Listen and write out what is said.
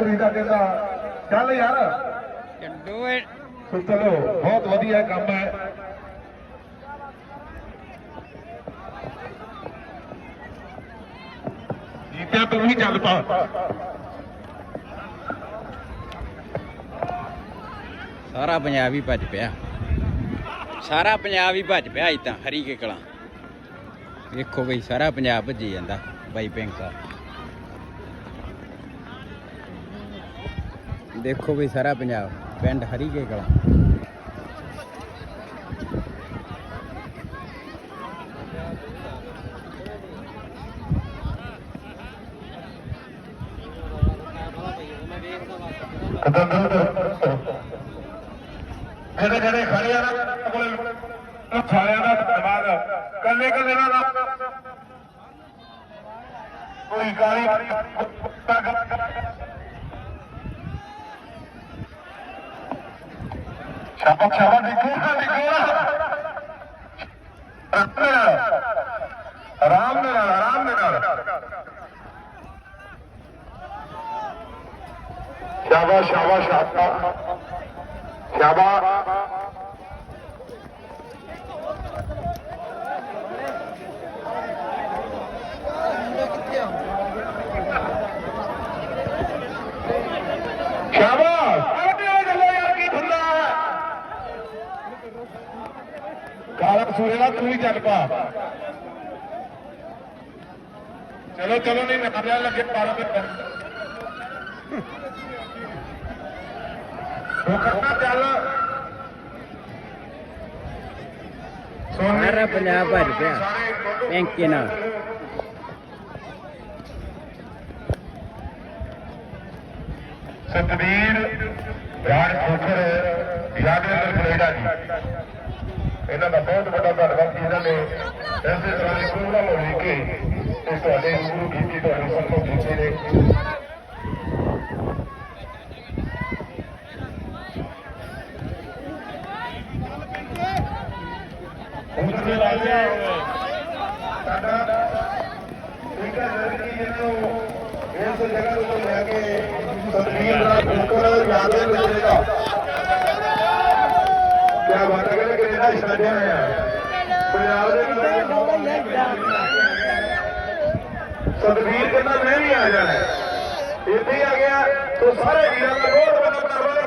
ਕੁੜੀ ਦਾ ਕਹਿੰਦਾ ਚੱਲ ਯਾਰ। ਡੂ ਇਟ ਸੋ ਚਲੋ ਬਹੁਤ ਵਧੀਆ ਕੰਮ ਹੈ। ਜੀਤਿਆ ਤੂੰ ਹੀ ਚੱਲ ਪਾ। ਸਾਰਾ ਪੰਜਾਬ ਹੀ ਭੱਜ ਪਿਆ। ਸਾਰਾ ਪੰਜਾਬ ਹੀ ਭੱਜ ਪਿਆ ਇਤਾਂ ਹਰੀ ਕੇ ਕਲਾਂ। ਵੇਖੋ ਬਈ ਸਾਰਾ ਪੰਜਾਬ ਭੱਜੀ ਜਾਂਦਾ ਬਾਈ ਪਿੰਕਾ ਦੇਖੋ ਬਈ ਸਾਰਾ ਪੰਜਾਬ, ਪਿੰਡ ਹਰੀ ਕੇ ਜਿਹੜੇ ਜਿਹੜੇ ਖੜੇ ਆ ਨਾ ਸਾਰਿਆਂ ਦਾ ਦਿਮਾਗ ਕੱਲੇ। ਕੱਲੇ ਦਾ ਕੋਈ ਕਾਲੀ ਸ਼ਾਬਾਸ਼ ਸ਼ਾਬਾਸ਼ ਦੇਖੋ ਨਾ ਦੇਖੋ ਨਾ ਆਰਾਮ ਨਾਲ ਆਰਾਮ ਨਾਲ ਸ਼ਾਬਾਸ਼ ਸ਼ਾਬਾਸ਼ ਸ਼ਾਬਾਸ਼ ਸ਼ਾਬਾਸ਼ ਸ਼ਾਬਾਸ਼ ਆਹ ਚੱਲੋ ਯਾਰ ਕੀ ਠੰਡਾ ਹੈ ਕਾਲਾ ਸੂਰੇ ਦਾ ਤੂੰ ਹੀ ਚੱਲ ਪਾ ਚਲੋ ਚਲੋ ਨਹੀਂ ਨਖਰਿਆ ਲੱਗੇ ਪਾਰਾ ਤੇ ਉਹ ਕਰਨਾ ਚੱਲ। ਸਾਰਾ ਪੰਜਾਬ ਭੱਜ ਪਿਆ ਪਿੰਕੇ ਨਾਲ ਸਤਵੀਰ ਰਾਜ ਖੋਖਰ ਯਾਦਵਿੰਦਰ ਬਲੇਡਾ ਜੀ। ਇਹਨਾਂ ਦਾ ਬਹੁਤ ਵੱਡਾ ਧੰਨਵਾਦ ਜੀ ਇਹਨਾਂ ਨੇ ਐਸੇ ਤਰ੍ਹਾਂ ਦੇ ਪ੍ਰੋਗਰਾਮ ਹੋਣੇ ਕਿ ਤੇ ਤੁਹਾਡੇ ਗੁਰੂ ਕੀਤੀ ਤੁਹਾਡੀ ਸੰਗਤ ਕੀਤੀ ਨੇ। ਉਸਦੇ ਲਾਗੇ ਸਾਡਾ ਹੈ ਜੀ ਜਿਹਨੂੰ ਇਸ ਜਗ੍ਹਾ ਤੋਂ ਲੈ ਕੇ ਤਸਵੀਰ ਦਾ ਖੋਖਰ ਯਾਦ ਮਿਲੇਗਾ ਕਿਆ ਬਾਤ ਹੈ ਕਿ ਛੱਡਿਆ ਹੋਇਆ ਪੰਜਾਬ ਦੇ ਤਸਵੀਰ ਕਹਿੰਦਾ ਮੈਂ ਵੀ ਆ ਜਾਣਾ ਇੱਥੇ ਹੀ ਆ ਗਿਆ। ਤੋ ਸਾਰੇ ਵੀਰਾਂ ਦਾ ਬਹੁਤ ਵੱਡਾ ਧੰਨਵਾਦ।